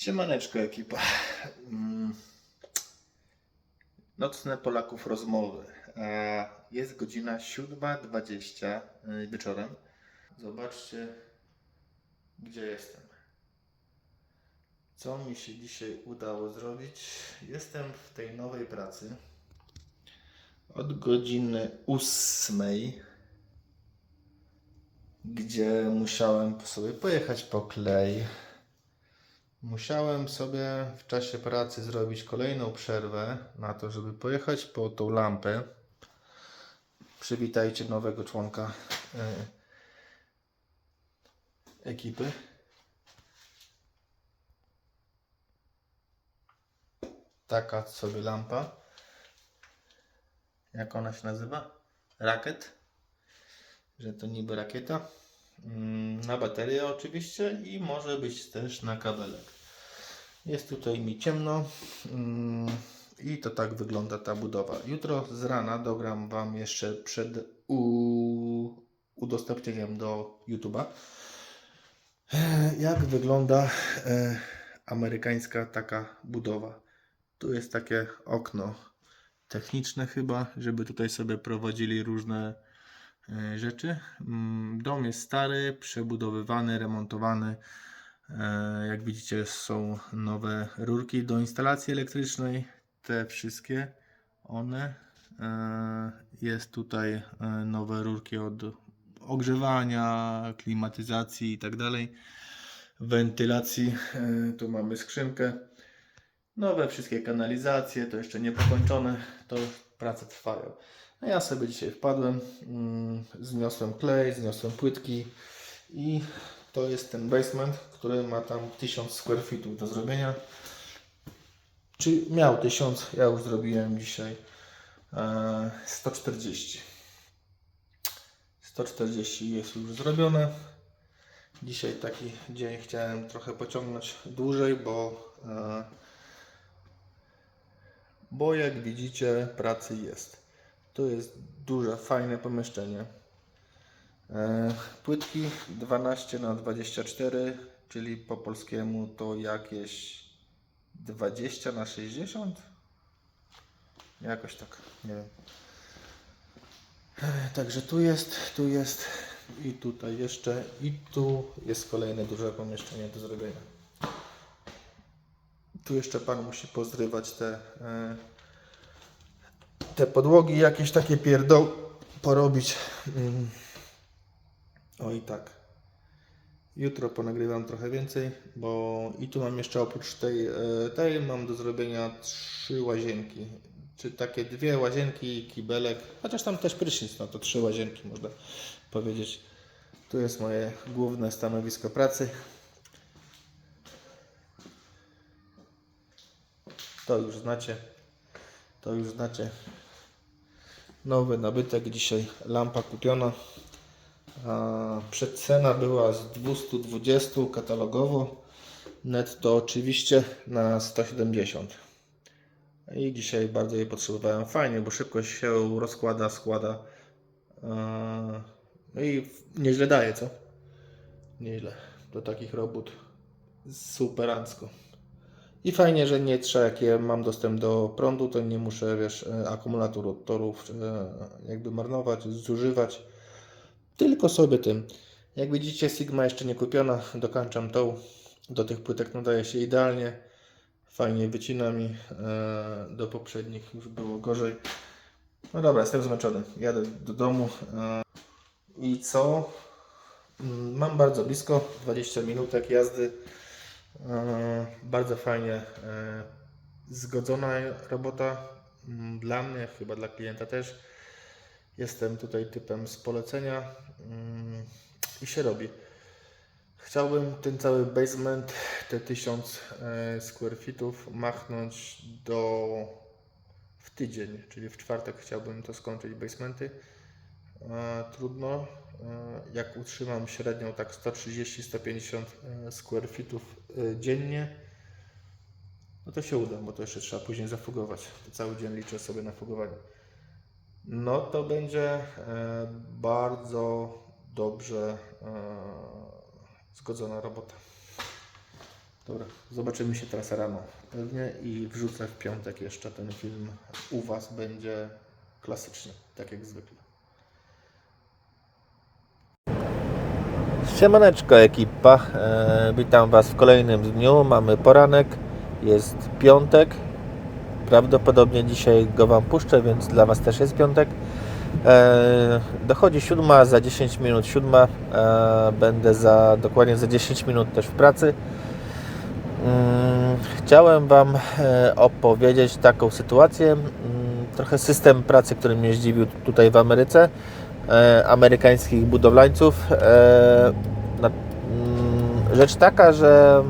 Siemaneczko ekipa. Mm. Nocne Polaków rozmowy. E, Jest godzina 7.20 y, wieczorem. Zobaczcie, gdzie jestem. Co mi się dzisiaj udało zrobić? Jestem w tej nowej pracy. Od godziny 8 gdzie musiałem sobie pojechać po klej. Musiałem sobie w czasie pracy zrobić kolejną przerwę na to, żeby pojechać po tą lampę. Przywitajcie nowego członka e, ekipy. Taka sobie lampa. Jak ona się nazywa? Rakiet że to niby rakieta. Mm, Na baterię oczywiście i może być też na kabelek. Jest tutaj mi ciemno mm, i to tak wygląda ta budowa. Jutro z rana dogram Wam jeszcze przed udostępnieniem do YouTube'a jak wygląda e, amerykańska taka budowa. Tu jest takie okno techniczne chyba, żeby tutaj sobie prowadzili różne e, rzeczy. Mm, Dom jest stary, przebudowywany, remontowany. E, Jak widzicie, są nowe rurki do instalacji elektrycznej. Te wszystkie one. E, Jest tutaj e, nowe rurki od ogrzewania, klimatyzacji i tak dalej. Wentylacji. Tu mamy skrzynkę. Nowe wszystkie kanalizacje, to jeszcze nie pokończone, to prace trwają. A ja sobie dzisiaj wpadłem, mm, zniosłem klej, zniosłem płytki i to jest ten basement, który ma tam 1000 square feetów do zrobienia. Czy miał 1000, ja już zrobiłem dzisiaj e, 140. 140 jest już zrobione. Dzisiaj taki dzień chciałem trochę pociągnąć dłużej, bo e, bo jak widzicie pracy jest. Tu jest duże, fajne pomieszczenie. E, Płytki 12 na 24, czyli po polskiemu to jakieś 20 na 60? Jakoś tak, nie wiem. E, Także tu jest, tu jest i tutaj jeszcze i tu jest kolejne duże pomieszczenie do zrobienia. Tu jeszcze pan musi pozrywać te, e, te podłogi, jakieś takie pierdoł porobić. O i tak. Jutro ponagrywam trochę więcej, bo i tu mam jeszcze oprócz tej, e, tej mam do zrobienia trzy łazienki. Czy takie dwie łazienki i kibelek, chociaż tam też prysznic, no to trzy łazienki można powiedzieć. Tu jest moje główne stanowisko pracy. To już znacie. To już znacie. Nowy nabytek dzisiaj. Lampa kupiona. Przedcena była z 220 katalogowo. Netto oczywiście na 170. I dzisiaj bardzo jej potrzebowałem. Fajnie, bo szybko się rozkłada, składa. No i nieźle daje, co? Nieźle. Do takich robót superancko. I fajnie, że nie trzeba, jak ja mam dostęp do prądu, to nie muszę, wiesz, e, akumulator od torów e, jakby marnować, zużywać. Tylko sobie tym. Jak widzicie, Sigma jeszcze nie kupiona, dokańczam tą. Do tych płytek nadaje się idealnie. Fajnie wycina mi. e, Do poprzednich już było gorzej. No dobra, jestem zmęczony. Jadę do domu. e, I co? Mm, Mam bardzo blisko, 20 minutek jazdy. E, Bardzo fajnie zgodzona robota mm, dla mnie, chyba dla klienta też. Jestem tutaj typem z polecenia mm, i się robi. Chciałbym ten cały basement, te 1000 e, square feetów machnąć do w tydzień, czyli w czwartek chciałbym to skończyć basementy. E, Trudno. E, Jak utrzymam średnią tak 130-150 e, square feetów dziennie, no to się uda, bo to jeszcze trzeba później zafugować. To cały dzień liczę sobie na fugowanie. No to będzie e, bardzo dobrze e, zgodzona robota. Dobra, zobaczymy się teraz rano pewnie i wrzucę w piątek jeszcze ten film. U Was będzie klasycznie, tak jak zwykle. Siemaneczko ekipa, e, witam Was w kolejnym dniu, mamy poranek, jest piątek, prawdopodobnie dzisiaj go Wam puszczę, więc dla Was też jest piątek. E, dochodzi siódma, za 10 minut siódma, e, będę za, dokładnie za 10 minut też w pracy. Mm, Chciałem Wam e, opowiedzieć taką sytuację, mm, trochę system pracy, który mnie zdziwił tutaj w Ameryce, e, amerykańskich budowlańców. E, mm, Rzecz taka, że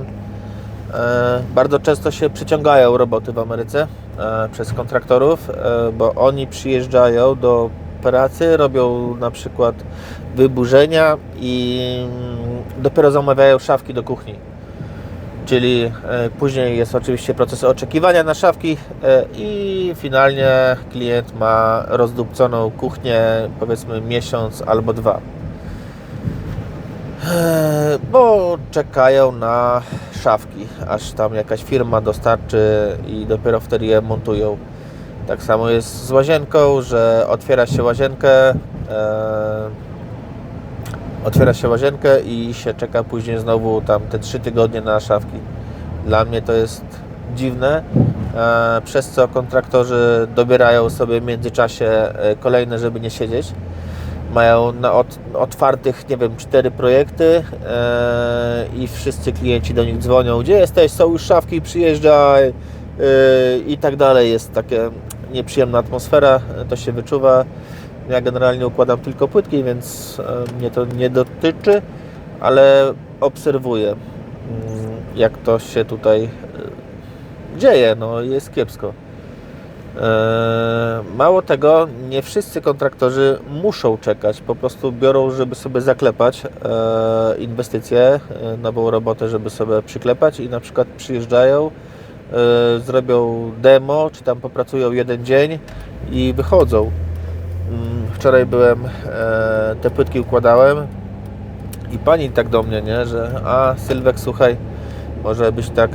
bardzo często się przyciągają roboty w Ameryce e, przez kontraktorów, e, bo oni przyjeżdżają do pracy, robią na przykład wyburzenia i mm, dopiero zamawiają szafki do kuchni. Czyli e, później jest oczywiście proces oczekiwania na szafki e, i finalnie klient ma rozdupconą kuchnię powiedzmy miesiąc albo dwa. E, Bo czekają na szafki, aż tam jakaś firma dostarczy i dopiero wtedy je montują. Tak samo jest z łazienką, że otwiera się łazienkę, e, otwiera się łazienkę i się czeka później znowu tam te 3 tygodnie na szafki. Dla mnie to jest dziwne, e, przez co kontraktorzy dobierają sobie w międzyczasie e, kolejne, żeby nie siedzieć. Mają na ot, otwartych, nie wiem, cztery projekty e, i wszyscy klienci do nich dzwonią, gdzie jesteś, są już szafki, przyjeżdżaj e, i tak dalej. Jest takie nieprzyjemna atmosfera, to się wyczuwa. Ja generalnie układam tylko płytki, więc e, mnie to nie dotyczy, ale obserwuję, mm, jak to się tutaj dzieje. No, jest kiepsko. E, Mało tego, nie wszyscy kontraktorzy muszą czekać, po prostu biorą, żeby sobie zaklepać e, inwestycje, e, nową robotę, żeby sobie przyklepać i na przykład przyjeżdżają, zrobią demo, czy tam popracują jeden dzień i wychodzą. Mm, Wczoraj byłem, te płytki układałem i pani tak do mnie, nie, że a Sylwek, słuchaj, może byś tak.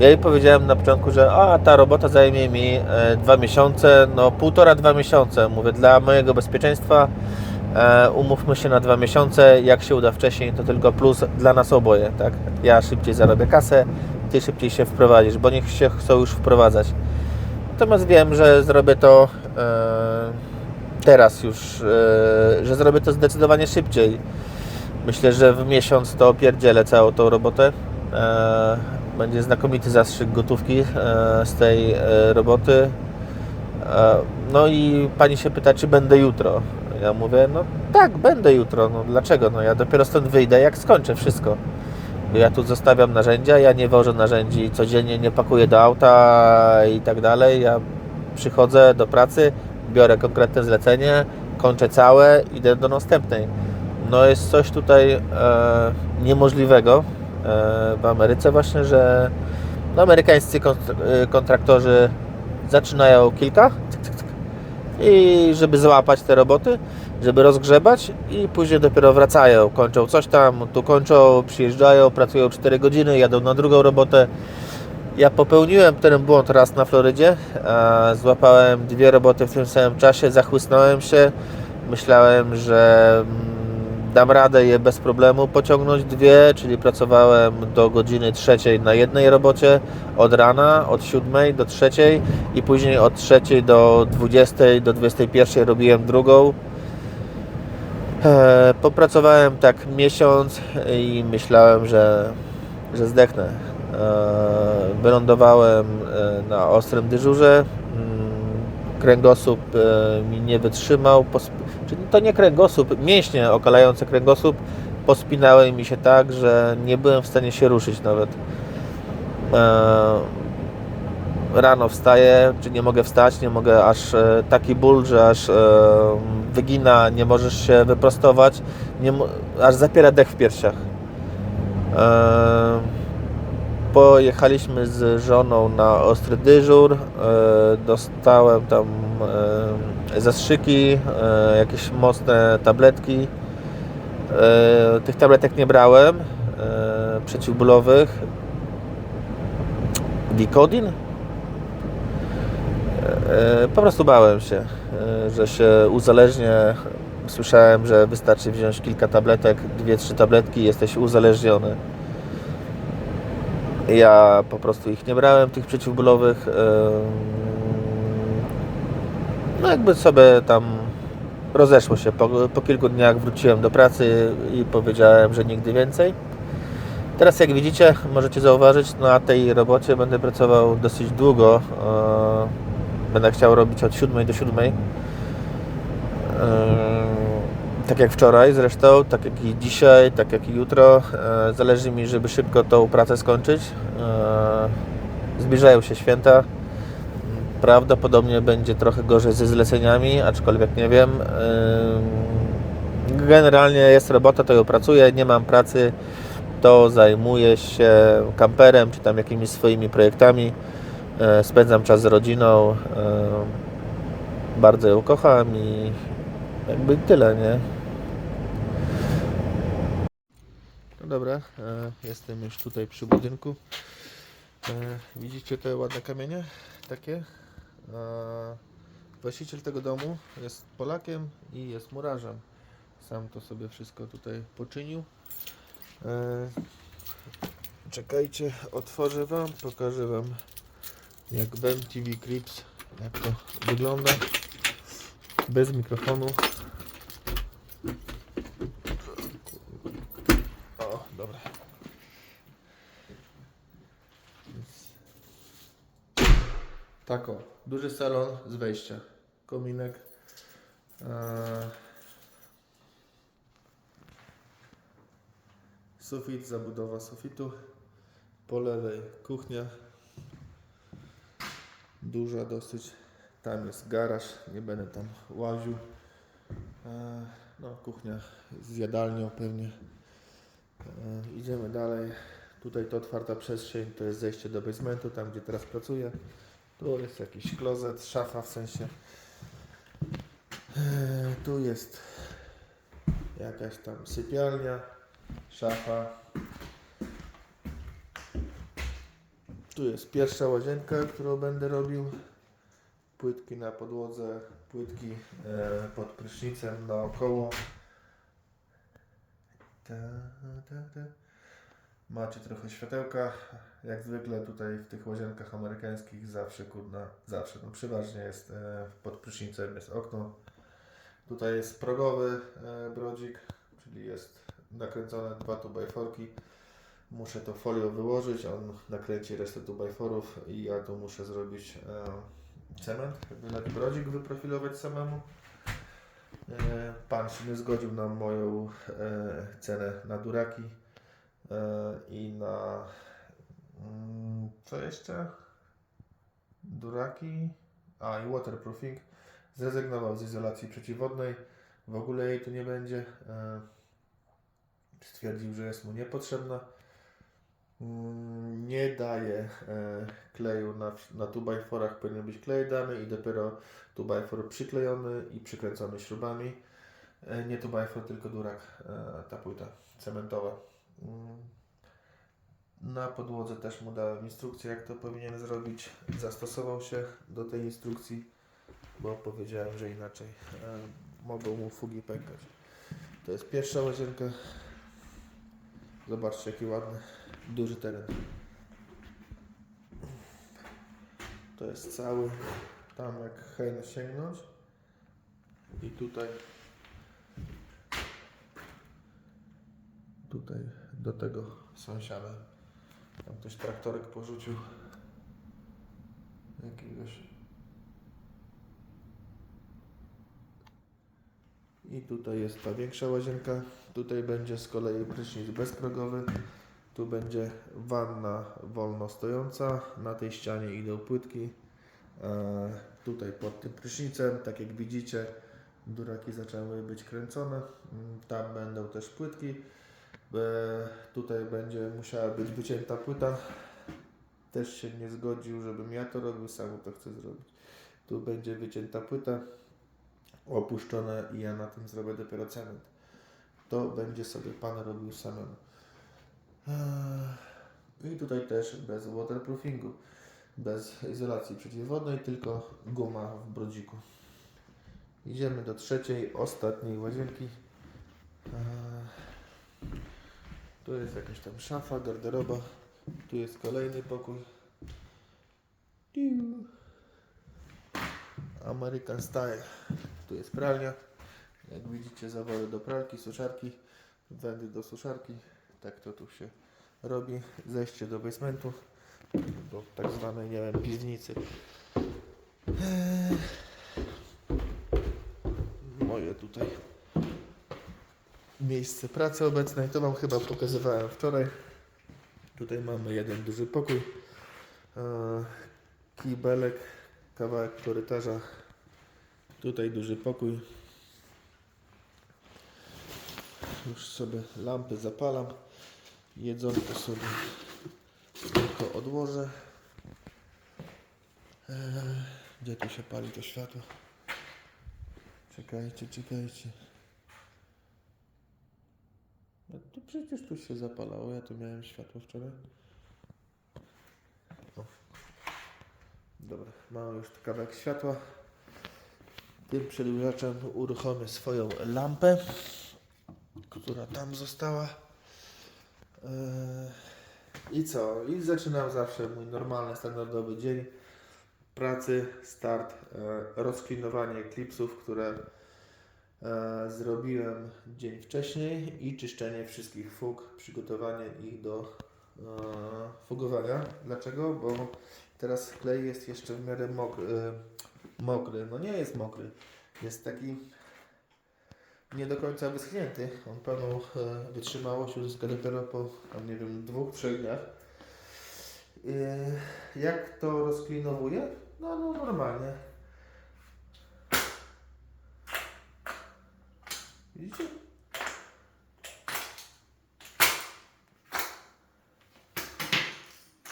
Ja jej powiedziałem na początku, że a ta robota zajmie mi e, dwa miesiące, no półtora, dwa miesiące. Mówię, dla mojego bezpieczeństwa e, umówmy się na dwa miesiące. Jak się uda wcześniej, to tylko plus dla nas oboje, tak? Ja szybciej zarobię kasę, ty szybciej się wprowadzisz, bo niech się chcą już wprowadzać. Natomiast wiem, że zrobię to e, teraz już, e, że zrobię to zdecydowanie szybciej. Myślę, że w miesiąc to opierdzielę całą tą robotę. E, będzie znakomity zastrzyk gotówki e, z tej e, roboty. E, no i pani się pyta, czy będę jutro. Ja mówię, no tak, będę jutro. No dlaczego? No ja dopiero stąd wyjdę, jak skończę wszystko. Ja tu zostawiam narzędzia, ja nie wożę narzędzi codziennie, nie pakuję do auta i tak dalej. Ja przychodzę do pracy, biorę konkretne zlecenie, kończę całe, idę do następnej. No jest coś tutaj e, niemożliwego w Ameryce właśnie, że no, amerykańscy e, kontraktorzy zaczynają kilka cyk, cyk, cyk, i żeby złapać te roboty, żeby rozgrzebać i później dopiero wracają, kończą coś tam, tu kończą, przyjeżdżają, pracują 4 godziny, jadą na drugą robotę. Ja popełniłem ten błąd raz na Florydzie, a złapałem dwie roboty w tym samym czasie, zachłysnąłem się, myślałem, że mm, dam radę je bez problemu pociągnąć dwie, czyli pracowałem do godziny trzeciej na jednej robocie, od rana, od siódmej do trzeciej i później od trzeciej do dwudziestej, do dwudziestej pierwszej robiłem drugą. E, Popracowałem tak miesiąc i myślałem, że, że zdechnę. E, Wylądowałem e, na ostrym dyżurze. Kręgosłup e, mi nie wytrzymał. Czyli to nie kręgosłup, mięśnie okalające kręgosłup pospinały mi się tak, że nie byłem w stanie się ruszyć nawet. E, Rano wstaję, czy nie mogę wstać, nie mogę, aż e, taki ból, że aż wygina, nie możesz się wyprostować, nie, aż zapiera dech w piersiach. Pojechaliśmy z żoną na ostry dyżur, e, dostałem tam e, zastrzyki, e, jakieś mocne tabletki. Tych tabletek nie brałem, przeciwbólowych. Dicodin? E, po prostu bałem się, że się uzależnię. Słyszałem, że wystarczy wziąć kilka tabletek, dwie, trzy tabletki i jesteś uzależniony. Ja po prostu ich nie brałem, tych przeciwbólowych. No jakby sobie tam rozeszło się. Po, po kilku dniach wróciłem do pracy i powiedziałem, że nigdy więcej. Teraz jak widzicie, możecie zauważyć, na tej robocie będę pracował dosyć długo. E, Będę chciał robić od 7 do 7. E, Tak jak wczoraj zresztą, tak jak i dzisiaj, tak jak i jutro. E, Zależy mi, żeby szybko tą pracę skończyć. E, Zbliżają się święta. Prawdopodobnie będzie trochę gorzej ze zleceniami, aczkolwiek nie wiem. Ym, Generalnie jest robota, to ją pracuję, nie mam pracy, to zajmuję się kamperem czy tam jakimiś swoimi projektami. E, Spędzam czas z rodziną. e, Bardzo ją kocham i jakby tyle, nie? No dobra, e, jestem już tutaj przy budynku. E, Widzicie te ładne kamienie? Takie? E, Właściciel tego domu jest Polakiem i jest murarzem. Sam to sobie wszystko tutaj poczynił. Czekajcie, otworzę Wam, pokażę Wam jak w MTV Clips, jak to wygląda. Bez mikrofonu. O, dobra. Tak o, duży salon z wejścia. Kominek. Eee, sufit, zabudowa sufitu. Po lewej kuchnia. Duża dosyć. Tam jest garaż, nie będę tam łaził. Eee, no, kuchnia z jadalnią pewnie. Eee, idziemy dalej. Tutaj to otwarta przestrzeń, to jest zejście do basementu, tam gdzie teraz pracuję. Tu jest jakiś klozet, szafa w sensie. Eee, Tu jest jakaś tam sypialnia, szafa. Tu jest pierwsza łazienka, którą będę robił. Płytki na podłodze, płytki e, pod prysznicem naokoło. Ta, ta, ta. Macie trochę światełka. Jak zwykle tutaj w tych łazienkach amerykańskich zawsze kurna, zawsze, no przeważnie jest e, pod prysznicem jest okno. Tutaj jest progowy e, brodzik, czyli jest nakręcone dwa 2x4. Muszę to folią wyłożyć, on nakręci resztę 2x4 i ja tu muszę zrobić e, cement, wylać brodzik, wyprofilować samemu. Pan się nie zgodził na moją cenę na duraki i na mm, co jeszcze? Duraki, a i waterproofing. Zrezygnował z izolacji przeciwwodnej. W ogóle jej tu nie będzie. E, Stwierdził, że jest mu niepotrzebna. Mm, Nie daje e, kleju na, na 2x4, powinien być klej dany i dopiero 2x4 przyklejony i przykręcony śrubami. E, Nie 2x4, tylko durak, e, ta płyta cementowa. Mm. Na podłodze też mu dałem instrukcję, jak to powinien zrobić. Zastosował się do tej instrukcji, bo powiedziałem, że inaczej e, mogą mu fugi pękać. To jest pierwsza łazienka. Zobaczcie, jaki ładny, duży teren. To jest cały, tam jak hen sięgnąć. I tutaj, tutaj do tego sąsiada. Tam ktoś traktorek porzucił. Jakiegoś. I tutaj jest ta większa łazienka. Tutaj będzie z kolei prysznic bezprogowy. Tu będzie wanna wolno stojąca. Na tej ścianie idą płytki. E, tutaj pod tym prysznicem, tak jak widzicie, duraki zaczęły być kręcone. Mm, Tam będą też płytki. E, tutaj będzie musiała być wycięta płyta. Też się nie zgodził, żebym ja to robił, sam to chcę zrobić. Tu będzie wycięta płyta, opuszczone i ja na tym zrobię dopiero cement. To będzie sobie pan robił samemu. Eee, I tutaj też bez waterproofingu, bez izolacji przeciwwodnej, tylko guma w brodziku. Idziemy do trzeciej, ostatniej łazienki. Tu jest jakaś tam szafa, garderoba. Tu jest kolejny pokój. American Style. Tu jest pralnia. Jak widzicie zawory do pralki, suszarki, wędy do suszarki. Tak to tu się robi. Zejście do basementu, do tak zwanej, nie wiem, piwnicy. Eee, Moje tutaj miejsce pracy obecnej. To Wam chyba pokazywałem wczoraj. Tutaj mamy jeden duży pokój. Eee, Kibelek, kawałek korytarza. Tutaj duży pokój. Już sobie lampy zapalam. Jedzonko sobie tylko odłożę. Eee, gdzie tu się pali to światło? Czekajcie, czekajcie. No to przecież tu się zapalało. Ja tu miałem światło wczoraj. O. Dobra, mamy już kawałek światła. Tym przedłużaczem uruchomię swoją lampę, która tam została. Eee, I co? I zaczynam zawsze mój normalny, standardowy dzień pracy, start, e, rozklinowanie klipsów, które e, zrobiłem dzień wcześniej i czyszczenie wszystkich fug, przygotowanie ich do e, fugowania. Dlaczego? Bo teraz klej jest jeszcze w miarę mokry. E, mokry. No nie jest mokry. Jest taki nie do końca wyschnięty. On pełną e, wytrzymałość uzyska dopiero po, tam nie wiem, dwóch, trzech dniach. Jak to rozklinowuję? No, no normalnie. Widzicie?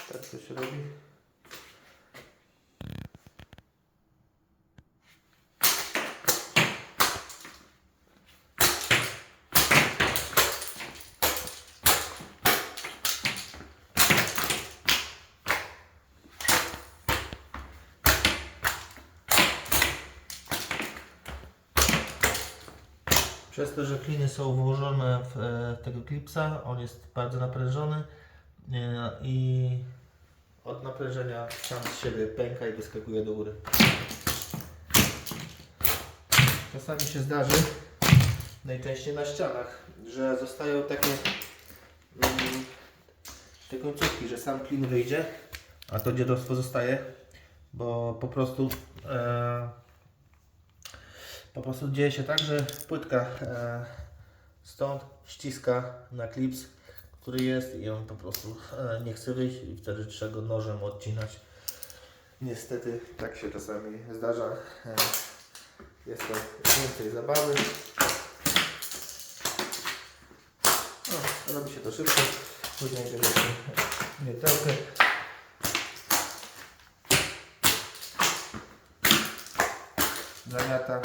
Tak to się Przez to, że kliny są włożone w e, tego klipsa, on jest bardzo naprężony e, i od naprężenia sam z siebie pęka i wyskakuje do góry. Czasami się zdarzy, najczęściej na ścianach, że zostają takie mm, te końcówki, że sam klin wyjdzie, a to dziadostwo zostaje, bo po prostu e, po prostu dzieje się tak, że płytka e, stąd ściska na klips, który jest i on po prostu e, nie chce wyjść i wtedy trzeba go nożem odcinać. Niestety tak się czasami zdarza. E, jest to więcej zabawy. No, robi się to szybko. Później bierze się mietełkę. Zamiata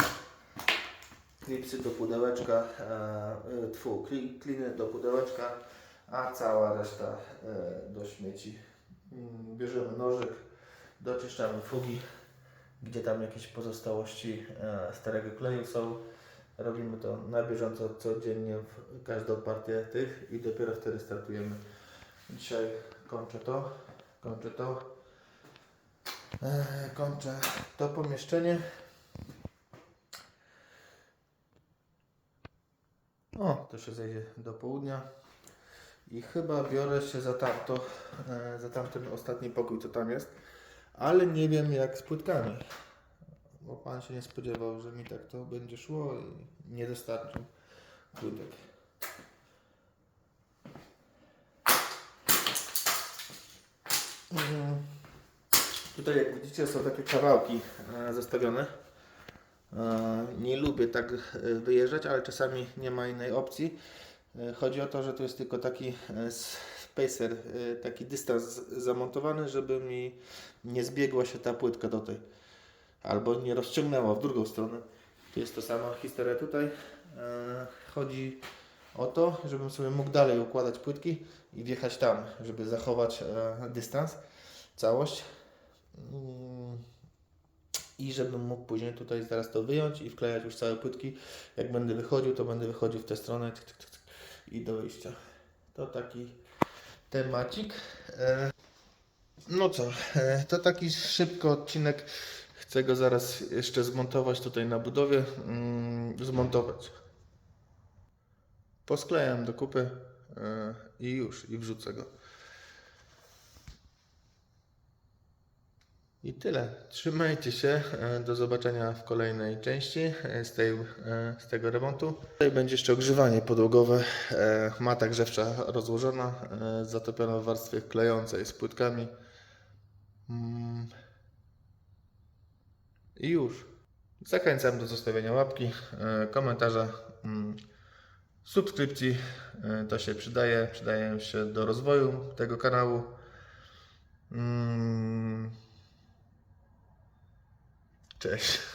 klipsy do pudełeczka, e, tfu, kli, kliny do pudełeczka, a cała reszta e, do śmieci. Mm, Bierzemy nożyk, doczyszczamy fugi, gdzie tam jakieś pozostałości e, starego kleju są. Robimy to na bieżąco, codziennie w każdą partię tych i dopiero wtedy startujemy. Dzisiaj kończę to, kończę to, e, kończę to pomieszczenie. O, to się zejdzie do południa. I chyba biorę się za tamto, e, za tamten ostatni pokój, co tam jest. Ale nie wiem jak z płytkami. Bo pan się nie spodziewał, że mi tak to będzie szło i nie dostarczył płytek. Mhm. Tutaj jak widzicie są takie kawałki e, zostawione. E, Nie lubię tak e, wyjeżdżać, ale czasami nie ma innej opcji. E, Chodzi o to, że tu jest tylko taki spacer, taki dystans zamontowany, żeby mi nie zbiegła się ta płytka do tej. Albo nie rozciągnęła w drugą stronę. Tu jest to sama historia tutaj. Chodzi o to, żebym sobie mógł dalej układać płytki i wjechać tam, żeby zachować dystans, całość. I żebym mógł później tutaj zaraz to wyjąć i wklejać już całe płytki. Jak będę wychodził, to będę wychodził w tę stronę tyk, tyk, tyk, i do wyjścia. To taki temacik. E, no co, e, to taki szybko odcinek. Chcę go zaraz jeszcze zmontować tutaj na budowie. Mm, zmontować. Posklejam do kupy e, i już, i wrzucę go. I tyle. Trzymajcie się. E, Do zobaczenia w kolejnej części e, z, tej, e, z tego remontu. Tutaj będzie jeszcze ogrzewanie podłogowe. Mata grzewcza rozłożona, zatopiona w warstwie klejącej z płytkami. Mm. I już. Zachęcam do zostawienia łapki, komentarza, mm, subskrypcji. To się przydaje, przydaje się do rozwoju tego kanału. Cześć.